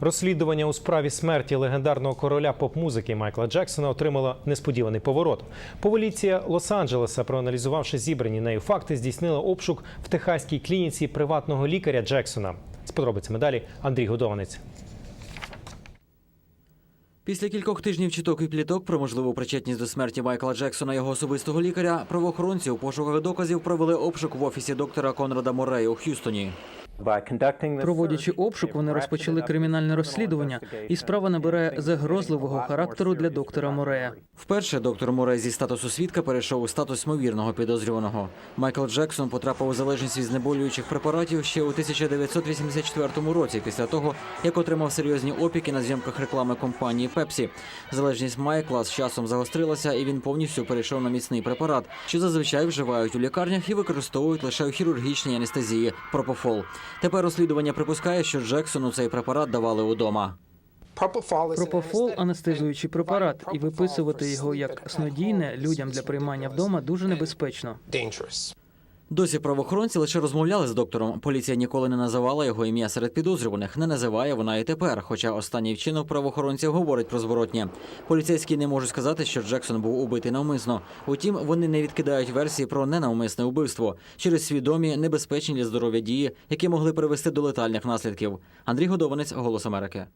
Розслідування у справі смерті легендарного короля поп-музики Майкла Джексона отримало несподіваний поворот. Поліція Лос-Анджелеса, проаналізувавши зібрані нею факти, здійснила обшук в техаській клініці приватного лікаря Джексона. З подробицями далі Андрій Годованець. Після кількох тижнів чіток і пліток про можливу причетність до смерті Майкла Джексона його особистого лікаря, правоохоронці у пошуках доказів провели обшук в офісі доктора Конрада Морея у Х'юстоні. Проводячи обшук, вони розпочали кримінальне розслідування, і справа набирає загрозливого характеру для доктора Морея. Вперше доктор Морей зі статусу свідка перейшов у статус ймовірного підозрюваного. Майкл Джексон потрапив у залежність від знеболюючих препаратів ще у 1984 році, після того як отримав серйозні опіки на зйомках реклами компанії Пепсі. Залежність Майкла з часом загострилася, і він повністю перейшов на міцний препарат, що зазвичай вживають у лікарнях і використовують лише у хірургічній анестезії пропофол. Тепер розслідування припускає, що Джексону цей препарат давали удома. Пропофол анестезуючий препарат, і виписувати його як снодійне людям для приймання вдома дуже небезпечно. Досі правоохоронці лише розмовляли з доктором. Поліція ніколи не називала його ім'я серед підозрюваних. Не називає вона і тепер. Хоча останній вчинок правоохоронців говорить про зворотнє. Поліцейські не можуть сказати, що Джексон був убитий навмисно. Утім, вони не відкидають версії про ненавмисне вбивство через свідомі небезпечні для здоров'я дії, які могли привести до летальних наслідків. Андрій Годованець, Голос Америки.